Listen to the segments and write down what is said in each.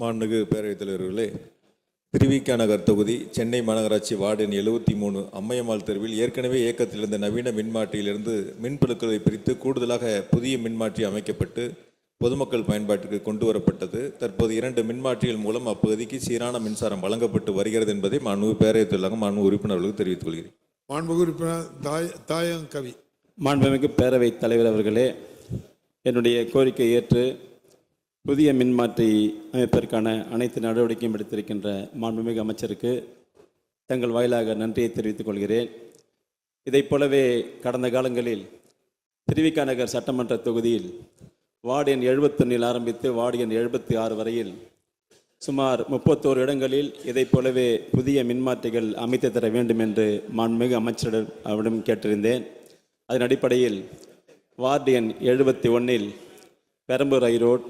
மாண்புமிகு பேரவைத் தலைவர்களே திருவிக நகர் தொகுதி சென்னை மாநகராட்சி வார்டன் எழுபத்தி மூணு அம்மையம்மாள் தெருவில் ஏற்கனவே இயக்கத்தில் இருந்த நவீன மின்மாற்றியிலிருந்து மின்பொருட்களை பிரித்து கூடுதலாக புதிய மின்மாற்றி அமைக்கப்பட்டு பொதுமக்கள் பயன்பாட்டிற்கு கொண்டு வரப்பட்டது. தற்போது இரண்டு மின்மாற்றிகள் மூலம் அப்பகுதிக்கு சீரான மின்சாரம் வழங்கப்பட்டு வருகிறது என்பதை மாண்புமிகு பேரவைத் தலைவராக மாண்பு உறுப்பினர்களுக்கு தெரிவித்துக் கொள்கிறேன். மாண்புமிகு உறுப்பினர் தாய் தாயங்கவி. மாண்புமிகு பேரவைத் தலைவர் அவர்களே என்னுடைய கோரிக்கையை ஏற்று புதிய மின்மாற்றி அமைப்பதற்கான அனைத்து நடவடிக்கையும் எடுத்திருக்கின்ற மாண்புமிகு அமைச்சருக்கு தங்கள் வாயிலாக நன்றியை தெரிவித்துக் கொள்கிறேன். இதைப் போலவே கடந்த காலங்களில் திருவிக்கா நகர் சட்டமன்ற தொகுதியில் வார்டு எண் எழுபத்தொன்னில் ஆரம்பித்து வார்டு எண் எழுபத்தி ஆறு வரையில் சுமார் முப்பத்தோரு இடங்களில் இதைப் போலவே புதிய மின்மாற்றிகள் அமைத்து தர வேண்டும் என்று மாண்புமிகு அமைச்சரிடம் அவரிடம் கேட்டிருந்தேன். அதன் அடிப்படையில் வார்டு எண் எழுபத்தி ஒன்றில் பெரம்பூர் ஐரோட்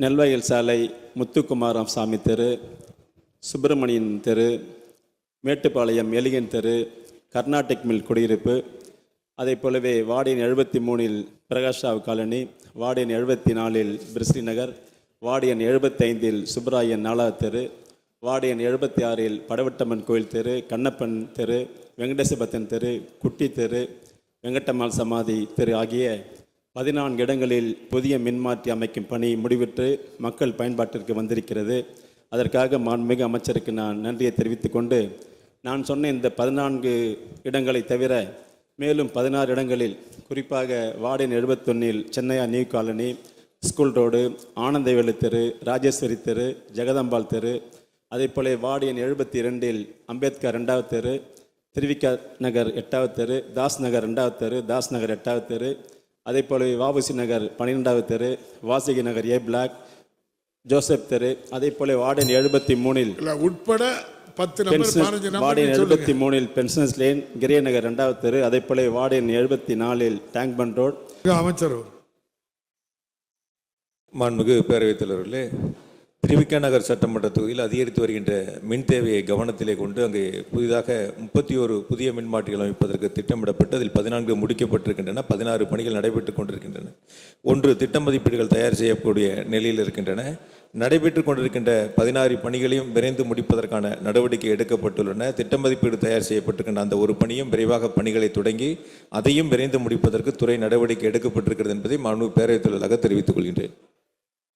நெல்வயல் சாலை முத்துக்குமாரம் சாமி தெரு சுப்பிரமணியன் தெரு மேட்டுப்பாளையம் எலிகன் தெரு கர்நாடிக் மில் குடியிருப்பு. அதைப் போலவே வார்டின் எழுபத்தி மூணில் பிரகாஷ் காலனி வார்டின் எழுபத்தி நாலில் பிரிஸ்லி நகர் வார்டியன் எழுபத்தைந்தில் சுப்பராயன் நாலா தெரு வார்டியன் எழுபத்தி ஆறில் படவட்டம்மன் கோயில் தெரு கண்ணப்பன் தெரு வெங்கடேசபத்தன் தெரு குட்டி தெரு வெங்கட்டம்மாள் சமாதி தெரு ஆகிய பதினான்கு இடங்களில் புதிய மின்மாற்றி அமைக்கும் பணி முடிவிட்டு மக்கள் பயன்பாட்டிற்கு வந்திருக்கிறது. அதற்காக மாண்புமிகு அமைச்சருக்கு நான் நன்றியை தெரிவித்துக் கொண்டு நான் சொன்ன இந்த பதினான்கு இடங்களை தவிர மேலும் பதினாறு இடங்களில் குறிப்பாக வார்டின் எழுபத்தொன்னில் சென்னையா new colony school road Anandavelu தெரு ராஜேஸ்வரி தெரு ஜெகதம்பாள் தெரு அதே போல வார்டு எண் எழுபத்தி இரண்டில் அம்பேத்கர் ரெண்டாவது தெரு திருவிக்க நகர் எட்டாவது தெரு தாஸ் நகர் ரெண்டாவது தெரு தாஸ் நகர் எட்டாவது தெரு அதே போல வாபுசி நகர் பன்னிரெண்டாவது தெரு வாசுகி நகர் ஏ பிளாக் ஜோசப் தெரு அதே போல வார்டன் எழுபத்தி மூணில் இல்ல உட்பட பத்து நம்பர் பதினஞ்சு நம்பர் வார்டன் எழுபத்தி மூணில் பென்ஷனஸ் லேன் கிரிய நகர் ரெண்டாவது தெரு அதே போல வார்டன் எழுபத்தி நாலில் டேங்க் பண்ட் ரோட் அமைச்சர் மாண்புமிகு பேரவைத் தலைவர்களே திருவிக நகர் சட்டமன்ற தொகுதியில் அதிகரித்து வருகின்ற மின் தேவையை கவனத்திலே கொண்டு அங்கே புதிதாக முப்பத்தி ஒரு புதிய மின்மாற்றிகள் அமைப்பதற்கு திட்டமிடப்பட்டு அதில் பதினான்கு முடிக்கப்பட்டிருக்கின்றன பதினாறு பணிகள் நடைபெற்றுக் கொண்டிருக்கின்றன. ஒன்று திட்ட மதிப்பீடுகள் தயார் செய்யக்கூடிய நிலையில் இருக்கின்றன. நடைபெற்றுக் கொண்டிருக்கின்ற பதினாறு பணிகளையும் விரைந்து முடிப்பதற்கான நடவடிக்கை எடுக்கப்பட்டுள்ளன. திட்ட மதிப்பீடு தயார் செய்யப்பட்டிருக்கின்ற அந்த ஒரு பணியும் விரைவாக பணிகளை தொடங்கி அதையும் விரைந்து முடிப்பதற்கு துறை நடவடிக்கை எடுக்கப்பட்டிருக்கிறது என்பதை மாண்பு பேரவைத் தொழிலாக தெரிவித்துக் கொள்கின்றேன்.